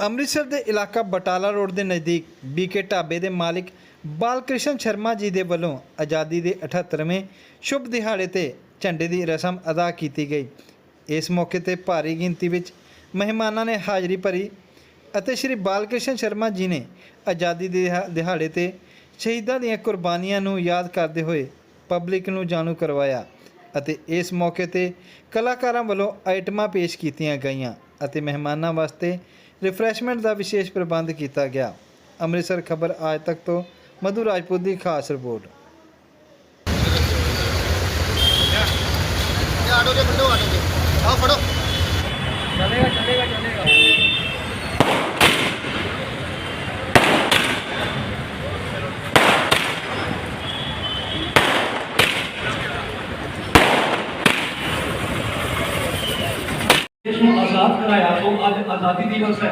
ਅੰਮ੍ਰਿਤਸਰ ਦੇ ਇਲਾਕਾ ਬਟਾਲਾ ਰੋਡ ਦੇ ਨਜ਼ਦੀਕ ਬੀਕੇ ਢਾਬੇ ਦੇ ਮਾਲਿਕ ਬਾਲਕ੍ਰਿਸ਼ਨ ਸ਼ਰਮਾ ਜੀ ਦੇ ਵੱਲੋਂ ਆਜ਼ਾਦੀ ਦੇ 78ਵੇਂ ਸ਼ੁਭ ਦਿਹਾੜੇ ਤੇ ਝੰਡੇ ਦੀ ਰਸਮ ਅਦਾ ਕੀਤੀ ਗਈ। ਇਸ ਮੌਕੇ ਤੇ ਭਾਰੀ ਗਿਣਤੀ ਵਿੱਚ ਮਹਿਮਾਨਾਂ ਨੇ ਹਾਜ਼ਰੀ ਭਰੀ ਅਤੇ ਸ਼੍ਰੀ ਬਾਲਕ੍ਰਿਸ਼ਨ ਸ਼ਰਮਾ ਜੀ ਨੇ ਆਜ਼ਾਦੀ ਦੇ ਦਿਹਾ- ਦਿਹਾੜੇ ਤੇ ਸ਼ਹੀਦਾਂ ਦੀਆਂ ਕੁਰਬਾਨੀਆਂ ਨੂੰ ਯਾਦ ਕਰਦੇ ਹੋਏ ਪਬਲਿਕ ਨੂੰ ਜਾਣੂ ਕਰਵਾਇਆ ਅਤੇ ਇਸ ਮੌਕੇ ਤੇ ਕਲਾਕਾਰਾਂ ਵੱਲੋਂ ਆਈਟਮਾਂ ਪੇਸ਼ ਕੀਤੀਆਂ ਗਈਆਂ ਅਤੇ ਮਹਿਮਾਨਾਂ ਵਾਸਤੇ ਰਿਫਰੈਸ਼ਮੈਂਟ ਦਾ ਵਿਸ਼ੇਸ਼ ਪ੍ਰਬੰਧ ਕੀਤਾ ਗਿਆ। ਅੰਮ੍ਰਿਤਸਰ ਖਬਰ ਆਜ ਤੱਕ ਤੋਂ ਮਧੂ ਰਾਜਪੂਤ ਦੀ ਖਾਸ ਰਿਪੋਰਟ। ਆਟੋ ਦੇ ਬੰਦੋ ਆਟੋ ਦੇ। ਆਓ ਫੜੋ। ਚੱਲੇਗਾ ਚੱਲੇਗਾ ਚੱਲੇਗਾ। ਅੱਜ ਆਜ਼ਾਦੀ ਦਿਵਸ ਹੈ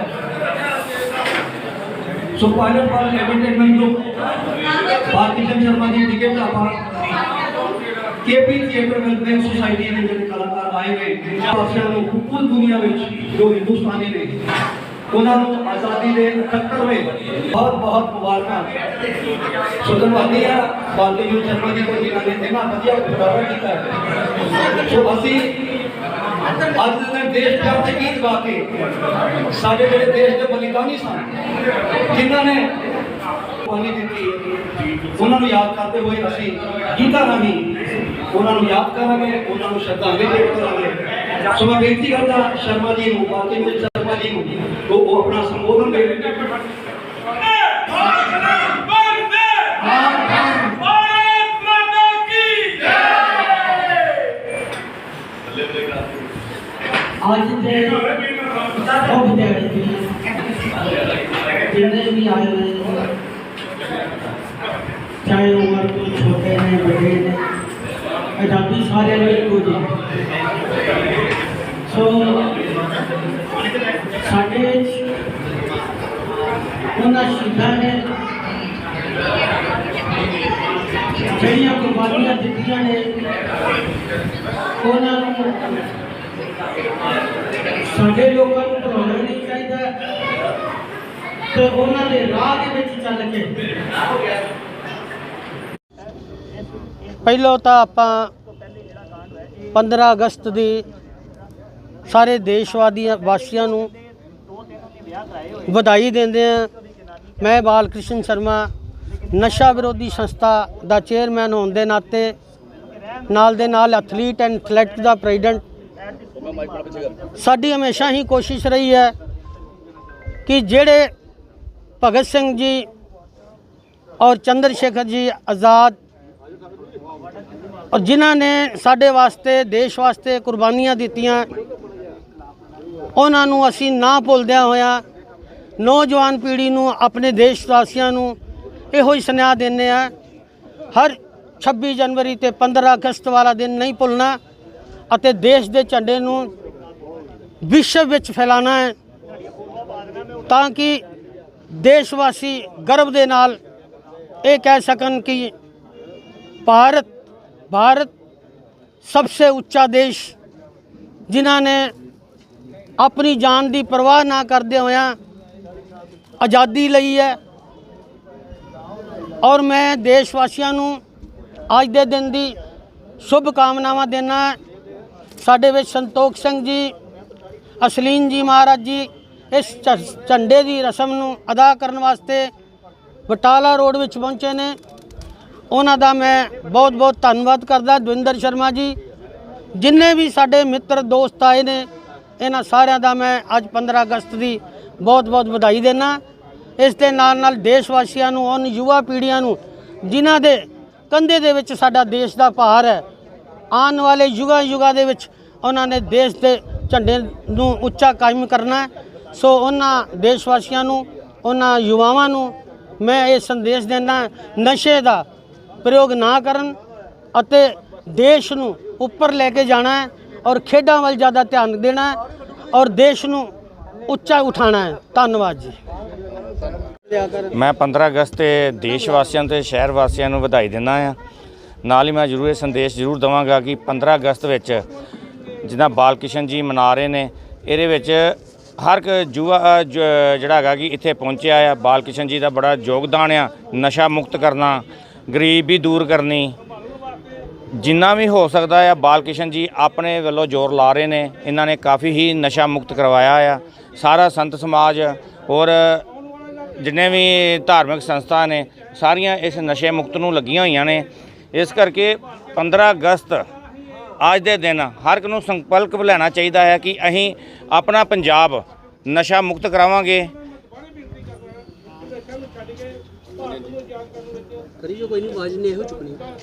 ਸੋ ਪਾਇਲਟ ਵਾਲ ਐਂਟਰਟੇਨਮੈਂਟ ਗਰੁੱਪ ਭਾਰਤੀ ਜਨ Sharma ji ticket dhaba KP theatre welfare society ਦੇ ਜਿਹੜੇ ਕਲਾਕਾਰ ਆਏ ਨੇ ਵਾਸੀਆਂ ਨੂੰ ਪੂਰੀ ਦੁਨੀਆ ਵਿੱਚ ਜੋ ਹਿੰਦੁਸਤਾਨੀ ਨੇ ਉਹਨਾਂ ਨੂੰ ਆਜ਼ਾਦੀ ਦੇ 78ਵੇਂ ਬਹੁਤ ਬਹੁਤ ਮੁਬਾਰਕਾਂ ਸੋ ਧੰਨਵਾਦੀ ਆ ਭਾਰਤੀ ਜਨ ਸ਼ਰਮਾ ਜੀ को ਜਿਨ੍ਹਾਂ ਨੇ ਇੰਨਾ ਵਧੀਆ ਉਪਰਾਲਾ ਕੀਤਾ ਹੈ ਸੋ ਅਸੀਂ ਅੱਜ ਦੇ ਦਿਨ ਦੇਸ਼ ਪਿਆਰ ਦੇ ਗੀਤ ਗਾ ਕੇ ਸਾਡੇ ਜਿਹੜੇ ਦੇਸ਼ ਦੇ ਬਲੀਦਾਨੀ ਸਨ, ਜਿਨ੍ਹਾਂ ਨੇ ਪਾਣੀ ਦਿੱਤੀ, ਉਹਨਾਂ ਨੂੰ ਯਾਦ ਕਰਦੇ ਹੋਏ ਅਸੀਂ ਗੀਤਾਂ ਰਾਹੀਂ ਉਹਨਾਂ ਨੂੰ ਯਾਦ ਕਰਾਂਗੇ, ਉਹਨਾਂ ਨੂੰ ਸ਼ਰਧਾਂਜਲੀ ਭੇਟ ਕਰਾਂਗੇ। ਸੋ ਮੈਂ ਬੇਨਤੀ ਕਰਦਾ, ਸ਼ਰਮਾ ਜੀ ਨੂੰ, ਬਾਕੀ ਵਿੱਚ ਸ਼ਰਮਾ ਜੀ ਨੂੰ, ਉਹ ਆਪਣਾ ਸੰਬੋਧਨ ਦੇਣ ਅੱਜ ਦੇ ਉਹ ਦਿਹਾੜੇ ਤੇ ਜਿੰਨੇ ਵੀ ਆਏ ਹੋਏ। ਨੇ ਚਾਹੇ ਉਮਰ ਤੋਂ ਛੋਟੇ ਨੇ, ਵੱਡੇ ਨੇ ਆਜ਼ਾਦੀ ਸਾਰਿਆਂ ਲਈ ਇੱਕੋ ਜਿਹੀ। ਸੋ, ਸਾਡੇ ਉਹਨਾਂ ਸ਼ਹੀਦਾਂ ਨੇ ਜਿਹੜੀਆਂ ਕੁਰਬਾਨੀਆਂ ਦਿੱਤੀਆਂ ਨੇ, ਉਹਨਾਂ ਨੂੰ ਸਾਡੇ ਲੋਕਾਂ ਨੂੰ ਭੁਲਾਉਣਾ ਨਹੀਂ ਚਾਹੀਦਾ। ਤੇ ਉਹਨਾਂ ਦੇ ਰਾਹ ਦੇ ਵਿੱਚ ਚੱਲ ਕੇ। ਪਹਿਲਾਂ ਤਾਂ ਆਪਾਂ 15 ਅਗਸਤ ਦੀ ਸਾਰੇ ਦੇਸ਼ਵਾਦੀਆਂ ਵਾਸੀਆਂ ਨੂੰ ਵਧਾਈ ਦਿੰਦੇ ਆ ਮੈਂ ਬਾਲ ਕ੍ਰਿਸ਼ਨ ਸ਼ਰਮਾ, ਨਸ਼ਾ ਵਿਰੋਧੀ ਸੰਸਥਾ ਦਾ ਚੇਅਰਮੈਨ ਹੋਣ ਦੇ ਨਾਤੇ ਨਾਲ ਦੇ ਨਾਲ ਐਥਲੀਟ ਐਂਡ ਐਥਲੈਟ ਦਾ ਪ੍ਰੈਜ਼ੀਡੈਂਟ। ਸਾਡੀ ਹਮੇਸ਼ਾ ਹੀ ਕੋਸ਼ਿਸ਼ ਰਹੀ ਹੈ ਕਿ ਜਿਹੜੇ ਭਗਤ ਸਿੰਘ ਜੀ ਔਰ ਚੰਦਰ ਸ਼ੇਖਰ ਜੀ ਆਜ਼ਾਦ ਔਰ ਜਿਨ੍ਹਾਂ ਨੇ ਸਾਡੇ ਵਾਸਤੇ, ਦੇਸ਼ ਵਾਸਤੇ ਕੁਰਬਾਨੀਆਂ ਦਿੱਤੀਆਂ, ਉਹਨਾਂ ਨੂੰ ਅਸੀਂ ਨਾ ਭੁੱਲਦਿਆਂ ਹੋਇਆਂ ਨੌਜਵਾਨ ਪੀੜ੍ਹੀ ਨੂੰ, ਆਪਣੇ ਦੇਸ਼ ਵਾਸੀਆਂ ਨੂੰ ਇਹੋ ਹੀ ਸੁਨੇਹਾ ਦਿੰਦੇ ਆ ਹਰ 26 ਜਨਵਰੀ ਤੇ 15 ਅਗਸਤ ਵਾਲਾ ਦਿਨ ਨਹੀਂ ਭੁੱਲਣਾ ਅਤੇ ਦੇਸ਼ ਦੇ ਝੰਡੇ ਨੂੰ ਵਿਸ਼ਵ ਵਿੱਚ ਫੈਲਾਉਣਾ ਹੈ ਤਾਂ ਕਿ ਦੇਸ਼ਵਾਸੀ ਗਰਭ ਦੇ ਨਾਲ ਇਹ ਕਹਿ ਸਕਣ ਕਿ ਭਾਰਤ ਭਾਰਤ ਸਭ ਤੋਂ ਉੱਚਾ ਦੇਸ਼ ਜਿਨ੍ਹਾਂ ਨੇ ਆਪਣੀ ਜਾਨ ਦੀ ਪਰਵਾਹ ਨਾ ਕਰਦੇ ਹੋਇਆ ਆਜ਼ਾਦੀ ਲਈ ਹੈ। ਔਰ ਮੈਂ ਦੇਸ਼ ਵਾਸੀਆਂ ਨੂੰ ਅੱਜ ਦੇ ਦਿਨ ਦੀ ਸ਼ੁਭ ਕਾਮਨਾਵਾਂ ਦੇਣਾ ਸਾਡੇ ਵਿੱਚ ਸੰਤੋਖ ਸਿੰਘ ਜੀ, ਅਸਲੀਨ ਜੀ ਮਹਾਰਾਜ ਜੀ ਇਸ ਝ- ਝੰਡੇ ਦੀ ਰਸਮ ਨੂੰ ਅਦਾ ਕਰਨ ਵਾਸਤੇ ਬਟਾਲਾ ਰੋਡ ਵਿੱਚ ਪਹੁੰਚੇ ਨੇ। ਉਹਨਾਂ ਦਾ ਮੈਂ ਬਹੁਤ ਬਹੁਤ ਧੰਨਵਾਦ ਕਰਦਾ, ਦਵਿੰਦਰ ਸ਼ਰਮਾ ਜੀ। ਜਿੰਨੇ ਵੀ ਸਾਡੇ ਮਿੱਤਰ, ਦੋਸਤ ਆਏ ਨੇ, ਇਹਨਾਂ ਸਾਰਿਆਂ ਦਾ ਮੈਂ ਅੱਜ 15 ਅਗਸਤ ਦੀ ਬਹੁਤ ਬਹੁਤ ਵਧਾਈ ਦੇਣਾ ਇਸ ਦੇ ਨਾਲ ਨਾਲ ਦੇਸ਼ ਵਾਸੀਆਂ ਨੂੰ, ਉਹਨਾਂ ਯੁਵਾ ਪੀੜ੍ਹੀਆਂ ਨੂੰ, ਜਿਨ੍ਹਾਂ ਦੇ ਕੰਧੇ ਦੇ ਵਿੱਚ ਸਾਡਾ ਦੇਸ਼ ਦਾ ਭਾਰ ਹੈ, ਆਉਣ ਵਾਲੇ ਯੁਗਾਂ ਯੁਗਾਂ ਦੇ ਵਿੱਚ ਉਹਨਾਂ ਨੇ ਦੇਸ਼ ਦੇ ਝੰਡੇ ਨੂੰ ਉੱਚਾ ਕਾਇਮ ਕਰਨਾ ਹੈ। ਸੋ ਉਹਨਾਂ ਦੇਸ਼ ਵਾਸੀਆਂ ਨੂੰ, ਉਹਨਾਂ ਯੁਵਾਵਾਂ ਨੂੰ ਮੈਂ ਇਹ ਸੰਦੇਸ਼ ਦਿੰਦਾ ਨਸ਼ੇ ਦਾ ਪ੍ਰਯੋਗ ਨਾ ਕਰਨ ਅਤੇ ਦੇਸ਼ ਨੂੰ ਉੱਪਰ ਲੈ ਕੇ ਜਾਣਾ ਹੈ ਔਰ ਖੇਡਾਂ ਵੱਲ ਜ਼ਿਆਦਾ ਧਿਆਨ ਦੇਣਾ ਹੈ ਔਰ ਦੇਸ਼ ਨੂੰ ਉੱਚਾ ਉਠਾਉਣਾ ਹੈ। ਧੰਨਵਾਦ ਜੀ। ਮੈਂ 15 ਅਗਸਤ ਤੇ ਦੇਸ਼ ਵਾਸੀਆਂ ਤੇ ਸ਼ਹਿਰ ਵਾਸੀਆਂ ਨੂੰ ਵਧਾਈ ਦਿੰਦਾ ਆ ਨਾਲ ਹੀ ਮੈਂ ਜ਼ਰੂਰ ਇਹ ਸੰਦੇਸ਼ ਜ਼ਰੂਰ ਦਵਾਂਗਾ ਕਿ 15 ਅਗਸਤ ਵਿੱਚ ਜਿੱਦਾਂ ਬਾਲ ਜੀ ਮਨਾ ਰਹੇ ਨੇ, ਇਹਦੇ ਵਿੱਚ ਹਰ ਇੱਕ ਜੁਵਾ ਜ- ਜਿਹੜਾ ਹੈਗਾ ਕਿ ਇੱਥੇ ਪਹੁੰਚਿਆ ਆ। ਬਾਲ ਕਿਸ਼ਨ ਜੀ ਦਾ ਬੜਾ ਯੋਗਦਾਨ ਆ। ਨਸ਼ਾ ਮੁਕਤ ਕਰਨਾ, ਗਰੀਬੀ ਦੂਰ ਕਰਨੀ। ਜਿੰਨਾ ਵੀ ਹੋ ਸਕਦਾ ਆ ਬਾਲ ਕਿਸ਼ਨ ਜੀ ਆਪਣੇ ਵੱਲੋਂ ਜ਼ੋਰ ਲਾ ਰਹੇ ਨੇ। ਇਹਨਾਂ ਨੇ ਕਾਫੀ ਹੀ ਨਸ਼ਾ ਮੁਕਤ ਕਰਵਾਇਆ ਆ। ਸਾਰਾ ਸੰਤ ਸਮਾਜ ਔਰ ਜਿੰਨੇ ਵੀ ਧਾਰਮਿਕ ਸੰਸਥਾ ਨੇ, ਸਾਰੀਆਂ ਇਸ ਨਸ਼ੇ ਮੁਕਤ ਨੂੰ ਲੱਗੀਆਂ ਹੋਈਆਂ ਨੇ। ਇਸ ਕਰਕੇ 15 ਅਗਸਤ ਅੱਜ ਦੇ ਦਿਨ ਹਰ ਇੱਕ ਨੂੰ ਸੰਕਲਪ ਲੈਣਾ ਚਾਹੀਦਾ ਹੈ ਕਿ ਅਸੀਂ ਆਪਣਾ ਪੰਜਾਬ ਨਸ਼ਾ ਮੁਕਤ ਕਰਾਵਾਂਗੇ।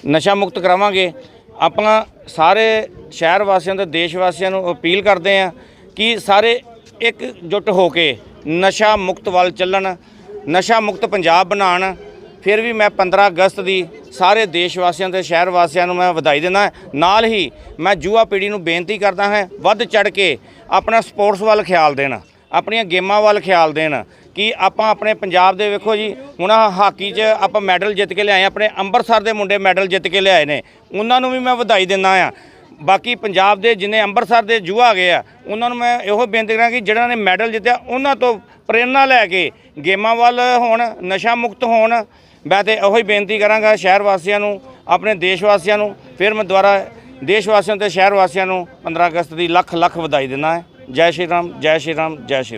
ਨਸ਼ਾ ਮੁਕਤ ਕਰਾਵਾਂਗੇ। ਆਪਾਂ ਸਾਰੇ ਸ਼ਹਿਰ ਵਾਸੀਆਂ ਤੇ ਦੇਸ਼ ਵਾਸੀਆਂ ਨੂੰ ਅਪੀਲ ਕਰਦੇ ਹਾਂ ਕਿ ਸਾਰੇ ਇੱਕ ਜੁੱਟ ਹੋ ਕੇ ਨਸ਼ਾ ਮੁਕਤ ਵੱਲ ਚੱਲਣ ਨਸ਼ਾ ਮੁਕਤ ਪੰਜਾਬ ਬਣਾਉਣ। ਫਿਰ ਵੀ ਮੈਂ 15 ਅਗਸਤ ਦੀ ਸਾਰੇ ਦੇਸ਼ ਵਾਸੀਆਂ ਤੇ ਸ਼ਹਿਰ ਵਾਸੀਆਂ ਨੂੰ ਮੈਂ ਵਧਾਈ ਦਿੰਦਾ ਨਾਲ ਹੀ ਮੈਂ ਯੁਵਾ ਪੀੜ੍ਹੀ ਨੂੰ ਬੇਨਤੀ ਕਰਦਾ ਹਾਂ, ਵੱਧ ਚੜ ਕੇ ਆਪਣਾ ਸਪੋਰਟਸ ਵੱਲ ਖਿਆਲ ਦੇਣ, ਆਪਣੀਆਂ ਗੇਮਾਂ ਵੱਲ ਖਿਆਲ ਦੇਣ, ਕਿ ਆਪਾਂ ਆਪਣੇ ਪੰਜਾਬ ਦੇ ਵੇਖੋ ਜੀ, ਹੁਣ ਹਾਕੀ 'ਚ ਆਪਾਂ ਮੈਡਲ ਜਿੱਤ ਕੇ ਲਿਆਏ, ਆਪਣੇ ਅੰਮ੍ਰਿਤਸਰ ਦੇ ਮੁੰਡੇ ਮੈਡਲ ਜਿੱਤ ਕੇ ਲਿਆਏ ਨੇ, ਉਹਨਾਂ ਨੂੰ ਵੀ ਮੈਂ ਵਧਾਈ ਦਿੰਦਾ ਆ ਬਾਕੀ ਪੰਜਾਬ ਦੇ ਜਿੰਨੇ ਅੰਮ੍ਰਿਤਸਰ ਦੇ ਯੁਵਾ ਗਏ ਆ, ਉਹਨਾਂ ਨੂੰ ਮੈਂ ਇਹੋ ਬੇਨਤੀ ਕਰਾਂ ਕਿ ਜਿਹੜਾ ਨੇ ਮੈਡਲ ਜਿੱਤਿਆ, ਉਹਨਾਂ ਤੋਂ ਪ੍ਰੇਰਣਾ ਲੈ ਕੇ ਗੇਮਾਂ ਵੱਲ ਹੋਣ, ਨਸ਼ਾ ਮੁਕਤ ਹੋਣ ਮੈਂ ਤੇ ਇਹੋ ਹੀ ਬੇਨਤੀ ਕਰਾਂਗਾ ਸ਼ਹਿਰ ਵਾਸੀਆਂ ਨੂੰ, ਆਪਣੇ ਦੇਸ਼ ਵਾਸੀਆਂ ਨੂੰ, ਫਿਰ ਮੈਂ ਦੁਬਾਰਾ ਦੇਸ਼ ਵਾਸੀਆਂ ਤੇ ਸ਼ਹਿਰ ਵਾਸੀਆਂ ਨੂੰ 15 ਅਗਸਤ ਦੀ ਲੱਖ ਲੱਖ ਵਧਾਈ ਦਿੰਦਾ ਹੈ। ਜੈ ਸ਼੍ਰੀ ਰਾਮ, ਜੈ ਸ਼੍ਰੀ ਰਾਮ, ਜੈ ਸ਼੍ਰੀ ਰਾਮ।